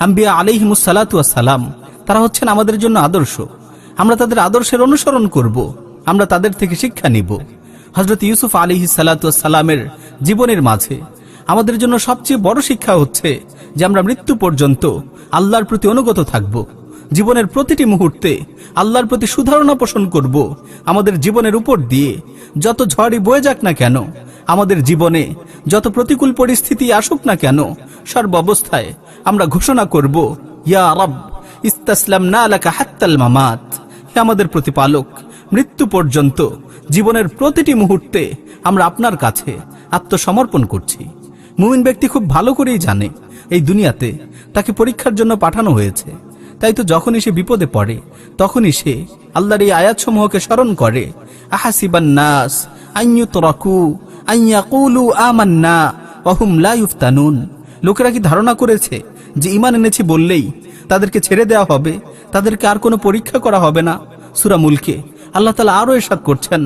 আম্বিয়া আলিহিমুসালাতাম তারা হচ্ছেন আমাদের জন্য আদর্শ। আমরা তাদের আদর্শের অনুসরণ করব। আমরা তাদের থেকে শিক্ষা নিব। হজরত ইউসুফ আলিহি সালামের জীবনের মাঝে আমাদের জন্য সবচেয়ে বড় শিক্ষা হচ্ছে যে আমরা মৃত্যু পর্যন্ত আল্লাহর প্রতি অনুগত থাকব। জীবনের প্রতিটি মুহূর্তে আল্লাহর প্রতি সুধারণা পোষণ করব। আমাদের জীবনের উপর দিয়ে যত ঝড়ই বয়ে যাক না কেন, আমাদের জীবনে যত প্রতিকূল পরিস্থিতি আসুক না কেন, সর্বাবস্থায় আমরা ঘোষণা করব, ইয়া রব ইস্তাসলাম না আলাকা হাত্তাল মামাত। হে আমাদের প্রতিপালক, মৃত্যু পর্যন্ত জীবনের প্রতিটি মুহূর্তে আমরা আপনার কাছে আত্মসমর্পণ করছি। মুমিন ব্যক্তি খুব ভালো করেই জানে, এই দুনিয়াতে তাকে পরীক্ষার জন্য পাঠানো হয়েছে। তাই তো যখনই সে বিপদে পড়ে, তখনই সে আল্লাহর এই আয়াতসমূহকে স্মরণ করে, আহাসিবান নাস আইয়ু তরাকু আইয়াকুলু আমান্না অহুম লা ইফতানুন লোকেরা কি ধারণা করেছে যে ইমান এনেছি বললেই তাদেরকে ছেড়ে দেওয়া হবে, তাদেরকে আর কোনো পরীক্ষা করা হবে না। সুরা মুলকে আল্লাহ তালা আরও এরশাদ করছেন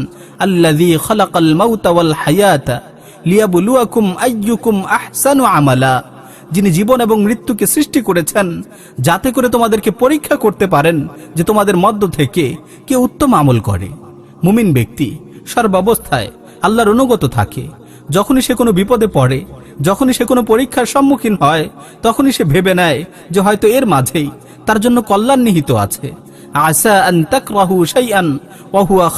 আইয়ুকুম আহসানু আমালা। যিনি জীবন এবং মৃত্যুকে সৃষ্টি করেছেন, যাতে করে তোমাদেরকে পরীক্ষা করতে পারেন যে তোমাদের মধ্য থেকে কে উত্তম আমল করে। মুমিন ব্যক্তি সর্বাবস্থায় আল্লাহর অনুগত থাকে। যখনই সে কোনো বিপদে পড়ে যখনই সে কোনো পরীক্ষার সম্মুখীন হয়, তখনই সে ভেবে নেয় যে হয়তো এর মাঝেই তার জন্য কল্যাণ নিহিত আছে। আসা আন আন হুয়া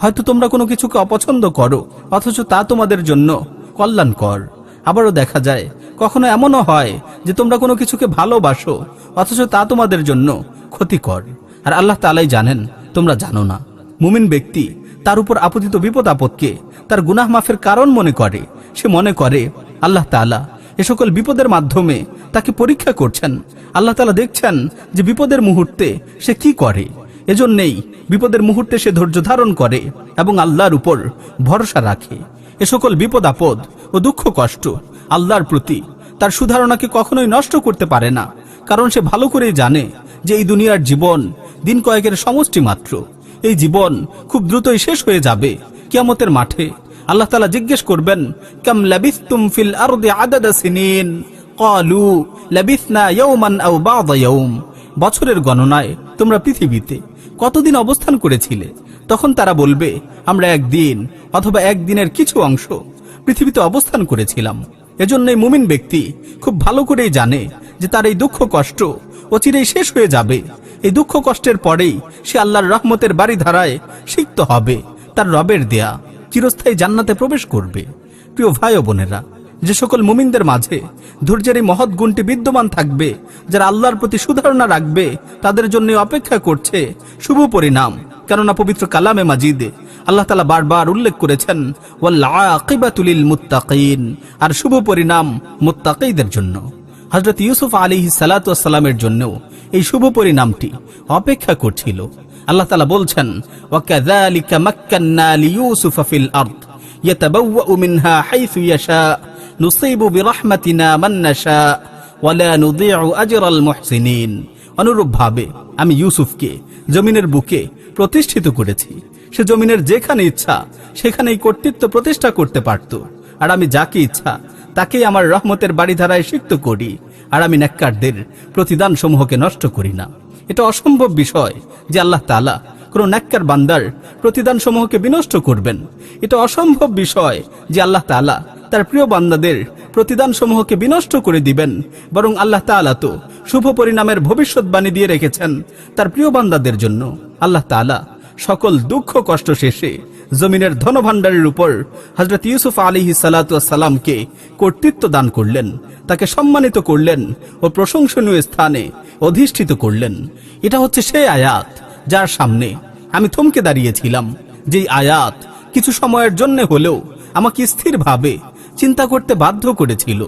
হয়তো তোমরা কোনো কিছুকে অপছন্দ করো, অথচ তা তোমাদের জন্য কল্যাণকর। আবারও দেখা যায়, কখনো এমনও হয় যে তোমরা কোনো কিছুকে ভালোবাসো, অথচ তা তোমাদের জন্য ক্ষতিকর। আর আল্লাহ তালাই জানেন, তোমরা জানো না। মুমিন ব্যক্তি তার উপর আপতিত বিপদ আপদকে তার গুনাহ মাফের কারণ মনে করে। সে মনে করে, আল্লাহ তালা এ সকল বিপদের মাধ্যমে তাকে পরীক্ষা করছেন। আল্লাহ তালা দেখছেন যে বিপদের মুহূর্তে সে কি করে। এজন্যেই বিপদের মুহূর্তে সে ধৈর্য ধারণ করে এবং আল্লাহর উপর ভরসা রাখে। এ সকল বিপদ আপদ ও দুঃখ কষ্ট আল্লাহর প্রতি তার সুধারণাকে কখনোই নষ্ট করতে পারে না। কারণ সে ভালো করেই জানে যে এই দুনিয়ার জীবন দিন কয়েকের সমষ্টি মাত্র। এই জীবন খুব দ্রুতই শেষ হয়ে যাবে কিয়ামতের মাঠে। আল্লাহ তালা জিজ্ঞেস করবেন, কাম লাবিস্তুম ফিল আরদি আদাদা সিনিন? ক্বালু লাবিসনা ইয়াওমান আও বা'দা বছরের গণনায় তোমরা পৃথিবীতে কতদিন অবস্থান করেছিলে? তখন তারা বলবে, আমরা একদিন অথবা একদিনের কিছু অংশ পৃথিবীতে অবস্থান করেছিলাম। এজন্যই মুমিন ব্যক্তি খুব ভালো করেই জানে যে তার এই দুঃখ কষ্ট অচিরেই শেষ হয়ে যাবে। এই দুঃখ কষ্টের পরেই সে আল্লাহর রহমতের বাড়ি ধারায় সিক্ত হবে, তার রবের দেয়া, চিরস্থায়ী জান্নাতে প্রবেশ করবে। প্রিয় ভাই বোনেরা, যে সকল মুমিনদের মাঝে ধৈর্যের এই মহৎ গুণটি বিদ্যমান থাকবে, যারা আল্লাহর প্রতি সুধারণা রাখবে, তাদের জন্য অপেক্ষা করছে শুভ পরিণাম। কেননা পবিত্র কালামে মাজিদে আল্লাহ তালা বারবার উল্লেখ করেছেন ওয়াল্লাকিবাতুলিল মুত্তাকিন আর শুভ পরিণাম মুত্তাকিদের জন্য। হজরত ইউসুফ আলী সালাতামের জন্যও এই শুভ পরিণামটি অপেক্ষা করছিল। আল্লাহ তালা বলছেন অনুরূপভাবে আমি ইউসুফকে জমিনের বুকে প্রতিষ্ঠিত করেছি। সে জমিনের যেখানে ইচ্ছা, সেখানেই কর্তৃত্ব প্রতিষ্ঠা করতে পারত। আর আমি যাকে ইচ্ছা তাকেই আমার রহমতের বাড়ি ধারায় সিক্ত করি, আর আমি নেককারদের প্রতিদান সমূহকে নষ্ট করি না। এটা অসম্ভব বিষয় যে আল্লাহ তালা কোন নেককার বান্দার প্রতিদান সমূহকে বিনষ্ট করবেন। এটা অসম্ভব বিষয় যে আল্লাহ তালা তার প্রিয় বান্দাদের প্রতিদান সমূহকে বিনষ্ট করে দিবেন, বরং আল্লাহ তালা তো শুভ পরিণামের ভবিষ্যৎবাণী দিয়ে রেখেছেন তার প্রিয় বান্দাদের জন্য। আল্লাহ তালা সকল দুঃখ কষ্ট শেষে জমিনের ধনভাণ্ডারের উপর হজরত ইউসুফ আলী সালাতামকে কর্তৃত্ব দান করলেন, তাকে সম্মানিত করলেন ও প্রশংসনীয় স্থানে অধিষ্ঠিত করলেন। এটা হচ্ছে সেই আয়াত যার সামনে আমি থমকে দাঁড়িয়েছিলাম, যেই আয়াত কিছু সময়ের জন্য হলেও আমাকে স্থিরভাবে চিন্তা করতে বাধ্য করেছিল।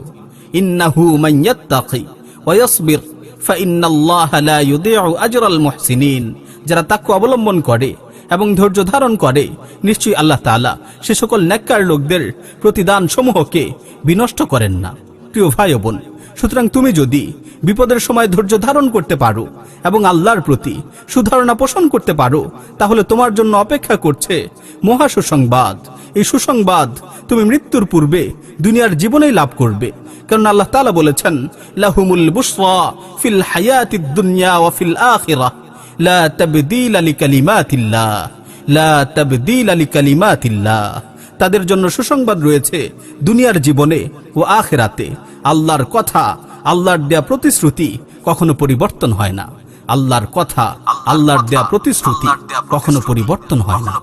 যারা তাকে অবলম্বন করে এবং ধৈর্য ধারণ করে। নিশ্চয়ই আল্লাহ তাআলা সে সকল নেককার লোকদের প্রতিদান সমূহকে বিনষ্ট করেন না। প্রিয় ভাই বোন, সুতরাং তুমি যদি বিপদের সময় ধৈর্য ধারণ করতে পারো এবং আল্লাহর প্রতি সুধারণা পোষণ করতে পারো, তাহলে তোমার জন্য অপেক্ষা করছে মহা সুসংবাদ। এই সুসংবাদ তুমি মৃত্যুর পূর্বে দুনিয়ার জীবনেই লাভ করবে। কারণ আল্লাহ তাআলা বলেছেন, লাহুমুল বুশরা ফিল হায়াতিদ দুনিয়া ওয়া ফিল আখিরাহ। লা লা তাদের জন্য সুসংবাদ রয়েছে দুনিয়ার জীবনে ও আখেরাতে। আল্লাহর কথা, আল্লাহর দেয়া প্রতিশ্রুতি কখনো পরিবর্তন হয় না। আল্লাহর কথা, আল্লাহর দেয়া প্রতিশ্রুতি কখনো পরিবর্তন হয় না।